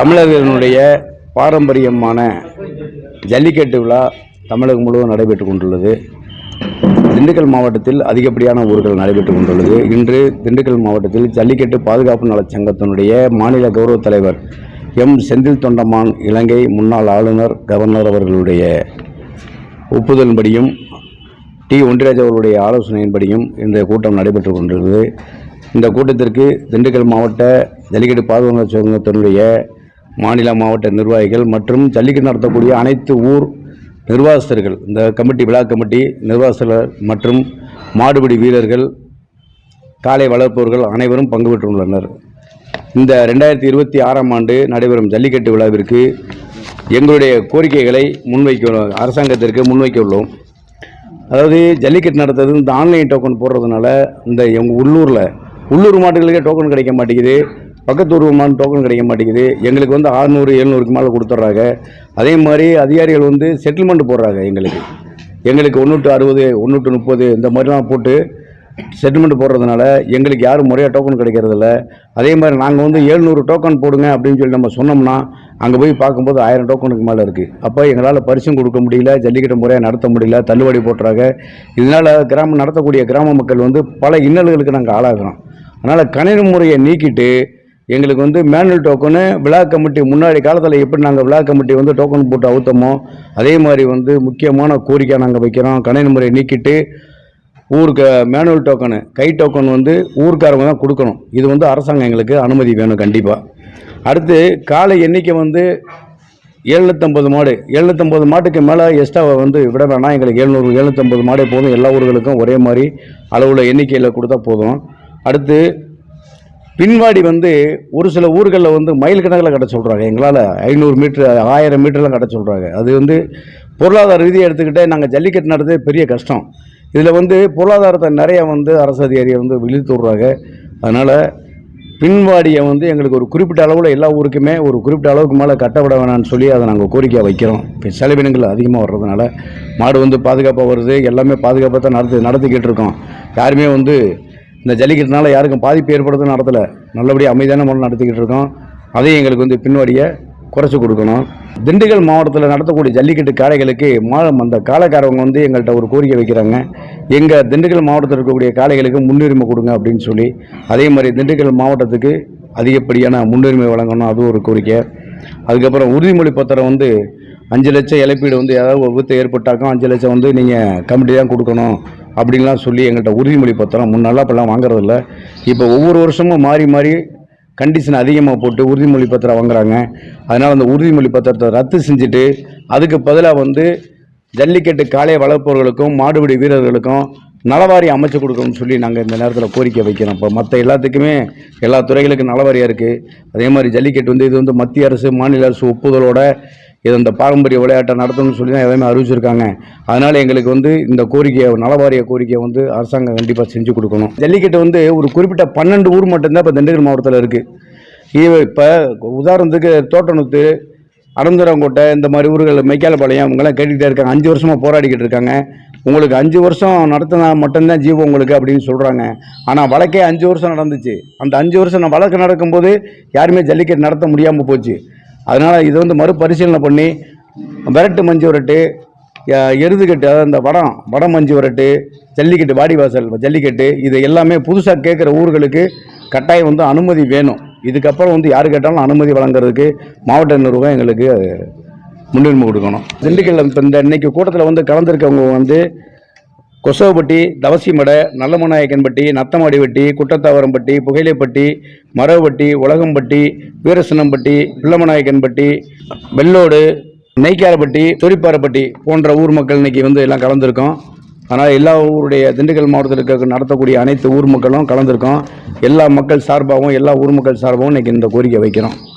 தமிழர்களுடைய பாரம்பரியமான ஜல்லிக்கட்டு விழா தமிழகம் முழுவதும் நடைபெற்று கொண்டுள்ளது. திண்டுக்கல் மாவட்டத்தில் அதிகப்படியான ஊர்கள் நடைபெற்று கொண்டுள்ளது. இன்று திண்டுக்கல் மாவட்டத்தில் ஜல்லிக்கட்டு பாதுகாப்பு நலச் சங்கத்தினுடைய மாநில கௌரவ தலைவர் எம். செந்தில் தொண்டமான் இலங்கை முன்னாள் ஆளுநர் கவர்னர் அவர்களுடைய ஒப்புதலின்படியும் டி. ஒன்றியராஜ் அவர்களுடைய ஆலோசனையின்படியும் இந்த கூட்டம் நடைபெற்று கொண்டுள்ளது. இந்த கூட்டத்திற்கு திண்டுக்கல் மாவட்ட ஜல்லிக்கட்டு பாதுகாப்பு சங்கத்தினுடைய மாநில மாவட்ட நிர்வாகிகள் மற்றும் ஜல்லிக்கட்டு நடத்தக்கூடிய அனைத்து ஊர் நிர்வாகஸ்தர்கள் இந்த கமிட்டி விழா கமிட்டி நிர்வாகஸ்தர்கள் மற்றும் மாடுபிடி வீரர்கள் காளை வளர்ப்பவர்கள் அனைவரும் பங்கு பெற்றுள்ளனர். இந்த ரெண்டாயிரத்தி இருபத்தி ஆறாம் ஆண்டு நடைபெறும் ஜல்லிக்கட்டு விழாவிற்கு எங்களுடைய கோரிக்கைகளை முன்வைக்க அரசாங்கத்திற்கு முன்வைக்க உள்ளோம். அதாவது ஜல்லிக்கட்டு நடத்துறது இந்த ஆன்லைன் டோக்கன் போடுறதுனால இந்த எங்கள் உள்ளூரில் உள்ளூர் மாட்டுகளுக்கே டோக்கன் கிடைக்க மாட்டேங்குது. பக்கத்து டோக்கன் கிடைக்க மாட்டேங்குது. எங்களுக்கு வந்து ஆறுநூறு எழுநூறுக்கு மேலே கொடுத்துட்றாங்க. அதே மாதிரி அதிகாரிகள் வந்து செட்டில்மெண்ட் போடுறாங்க எங்களுக்கு. எங்களுக்கு ஒன்று டு அறுபது ஒன்று டு முப்பது இந்த மாதிரிலாம் போட்டு செட்டில்மெண்ட் போடுறதுனால எங்களுக்கு யாரும் முறையாக டோக்கன் கிடைக்கிறதில்ல. அதே மாதிரி நாங்கள் வந்து ஏழ்நூறு டோக்கன் போடுங்க அப்படின்னு சொல்லி நம்ம சொன்னோம்னா அங்கே போய் பார்க்கும்போது ஆயிரம் டோக்கனுக்கு மேலே இருக்குது அப்போ எங்களால் பரிசும் கொடுக்க முடியல ஜல்லிக்கட்டு முறையாக நடத்த முடியல தள்ளுபடி போட்டுறாங்க. இதனால் கிராமம் நடத்தக்கூடிய கிராம மக்கள் வந்து பல இன்னல்களுக்கு நாங்கள் ஆளாகிறோம். அதனால் கணினி முறையை நீக்கிட்டு எங்களுக்கு வந்து மேனுவல் டோக்கனு விழா கமிட்டி முன்னாடி காலத்தில் எப்படி நாங்கள் விழா கமிட்டி வந்து டோக்கன் போட்டு அவுத்தமோ அதே மாதிரி வந்து முக்கியமான கோரிக்கை நாங்கள் வைக்கிறோம். கணினி முறையை நீக்கிட்டு ஊருக்கு மேனுவல் டோக்கனு கை டோக்கன் வந்து ஊருக்காரங்க தான் கொடுக்கணும். இது வந்து அரசாங்கம் எங்களுக்கு அனுமதி வேணும் கண்டிப்பாக அடுத்து காலை எண்ணிக்கை வந்து எழுநூற்றம்பது மாடு. எழுநூற்றம்பது மாட்டுக்கு மேலே எக்ஸ்ட்ரா வந்து விட வேணாம். எங்களுக்கு எழுநூறு எழுநூற்றம்பது மாடே போதும். எல்லா ஊர்களுக்கும் ஒரே மாதிரி அளவில் எண்ணிக்கையில் கொடுத்தா போதும். அடுத்து பின்வாடி வந்து ஒரு சில ஊர்களில் வந்து மைல் கணக்கில் கட்ட சொல்கிறாங்க எங்களால் ஐநூறு மீட்ரு ஆயிரம் மீட்டர்லாம் கட்ட சொல்கிறாங்க அது வந்து பொருளாதார ரீதியாக எடுத்துக்கிட்டே நாங்கள் ஜல்லிக்கட்டு நடத்துறது பெரிய கஷ்டம். இதில் வந்து பொருளாதாரத்தை நிறையா வந்து அரசு அதிகாரியை வந்து விழித்து விட்றாங்க. அதனால் பின்வாடியை வந்து எங்களுக்கு ஒரு குறிப்பிட்ட அளவில் எல்லா ஊருக்குமே ஒரு குறிப்பிட்ட அளவுக்கு மேலே கட்டப்பட வேணாம்னு சொல்லி அதை நாங்கள் கோரிக்கையாக வைக்கிறோம். இப்போ செலவினங்கள் அதிகமாக வர்றதுனால மாடு வந்து பாதுகாப்பாக வருது. எல்லாமே பாதுகாப்பாக தான் நடத்து நடத்திக்கிட்டு இருக்கோம். யாருமே வந்து இந்த ஜல்லிக்கட்டுனால யாருக்கும் பாதிப்பு ஏற்படுறது நடத்தலை. நல்லபடியாக அமைதியான முறையில் நடத்திக்கிட்டு இருக்கோம். அதையும் எங்களுக்கு வந்து பின்வாடியை குறைச்சி கொடுக்கணும். திண்டுக்கல் மாவட்டத்தில் நடத்தக்கூடிய ஜல்லிக்கட்டு காளைகளுக்கு மா அந்த காளைக்காரவங்க வந்து எங்கள்கிட்ட ஒரு கோரிக்கை வைக்கிறாங்க. எங்கள் திண்டுக்கல் மாவட்டத்தில் இருக்கக்கூடிய காளைகளுக்கு முன்னுரிமை கொடுங்க அப்படின்னு சொல்லி அதே மாதிரி திண்டுக்கல் மாவட்டத்துக்கு அதிகப்படியான முன்னுரிமை வழங்கணும். அது ஒரு கோரிக்கை. அதுக்கப்புறம் உறுதிமொழி பத்திரம் வந்து அஞ்சு லட்சம் இழப்பீடு வந்து ஏதாவது விபத்து ஏற்பட்டாக்கும் அஞ்சு லட்சம் வந்து நீங்கள் கமிட்டி தான் கொடுக்கணும். அப்படின்லாம் சொல்லி எங்கள்கிட்ட உறுதிமொழி பத்திரம் முன்னெல்லாம் இப்போல்லாம் வாங்குறதில்ல. இப்போ ஒவ்வொரு வருஷமும் மாறி மாறி கண்டிஷன் அதிகமாக போட்டு உறுதிமொழி பத்திரம் வாங்குறாங்க. அதனால் அந்த உறுதிமொழி பத்திரத்தை ரத்து செஞ்சுட்டு அதுக்கு பதிலாக வந்து ஜல்லிக்கட்டு காளைய வளர்ப்பவர்களுக்கும் மாடுபிடி வீரர்களுக்கும் நலவாரி அமைச்சு கொடுக்கணும்னு சொல்லி நாங்கள் இந்த நேரத்தில் கோரிக்கை வைக்கிறோம். இப்போ மற்ற எல்லாத்துக்குமே எல்லா துறைகளுக்கும் நலவாரியாக இருக்குது அதே மாதிரி ஜல்லிக்கட்டு வந்து இது வந்து மத்திய அரசு மாநில அரசு ஒப்புதலோட இது இந்த பாரம்பரிய விளையாட்டை நடத்தணும்னு சொல்லி தான் எதையுமே அறிவிச்சிருக்காங்க. அதனால் எங்களுக்கு வந்து இந்த கோரிக்கையை நலவாரிய கோரிக்கையை வந்து அரசாங்கம் கண்டிப்பாக செஞ்சு கொடுக்கணும். ஜல்லிக்கட்டு வந்து ஒரு குறிப்பிட்ட பன்னெண்டு ஊர் மட்டும்தான் இப்போ திண்டுக்கல் மாவட்டத்தில் இருக்குது இது இப்போ உதாரணத்துக்கு தோட்டநுத்து அறந்துரங்கோட்டை இந்த மாதிரி ஊர்கள் மெய்க்காலப்பாளையம் அவங்கெல்லாம் கேட்டுக்கிட்டே இருக்காங்க. அஞ்சு வருஷமாக போராடிக்கிட்டு இருக்காங்க. உங்களுக்கு அஞ்சு வருஷம் நடத்தினா மட்டும்தான் ஜீவம் உங்களுக்கு அப்படின்னு சொல்கிறாங்க ஆனால் வழக்கே அஞ்சு வருஷம் நடந்துச்சு. அந்த அஞ்சு வருஷம் நான் வழக்கு நடக்கும்போது யாருமே ஜல்லிக்கட்டு நடத்த முடியாமல் போச்சு. அதனால் இதை வந்து மறுபரிசீலனை பண்ணி விரட்டு மஞ்சு விரட்டு எருதுக்கட்டு எருதுகட்டு அதாவது இந்த வடம் வடம் மஞ்சு விரட்டு ஜல்லிக்கட்டு வாடிவாசல் ஜல்லிக்கட்டு இது எல்லாமே புதுசாக கேட்குற ஊர்களுக்கு கட்டாயம் வந்து அனுமதி வேணும். இதுக்கப்புறம் வந்து யார் கேட்டாலும் அனுமதி வழங்குறதுக்கு மாவட்ட நிர்வாகம் எங்களுக்கு முன்னுரிமை கொடுக்கணும். திண்டுக்கல்ல இப்போ இந்த இன்னைக்கு கூட்டத்தில் வந்து கலந்துருக்கவங்க வந்து கொசவப்பட்டி தவசிமடை நல்லமநாயக்கன்பட்டி நத்தமாடிவட்டி குட்டத்தாவரம்பட்டி புகையிலைப்பட்டி மரவப்பட்டி உலகம்பட்டி வீரசனம்பட்டி பிள்ளமநாயக்கன்பட்டி வெள்ளோடு நெய்க்காரப்பட்டி துரிப்பாரப்பட்டி போன்ற ஊர் மக்கள் இன்னைக்கு வந்து எல்லாம் கலந்துருக்கோம். ஆனால் எல்லா ஊருடைய திண்டுக்கல் மாவட்டத்தில் இருக்க நடத்தக்கூடிய அனைத்து ஊர் மக்களும் கலந்துருக்கோம். எல்லா மக்கள் சார்பாகவும் எல்லா ஊர் மக்கள் சார்பாகவும் இன்றைக்கி இந்த கோரிக்கை வைக்கிறோம்.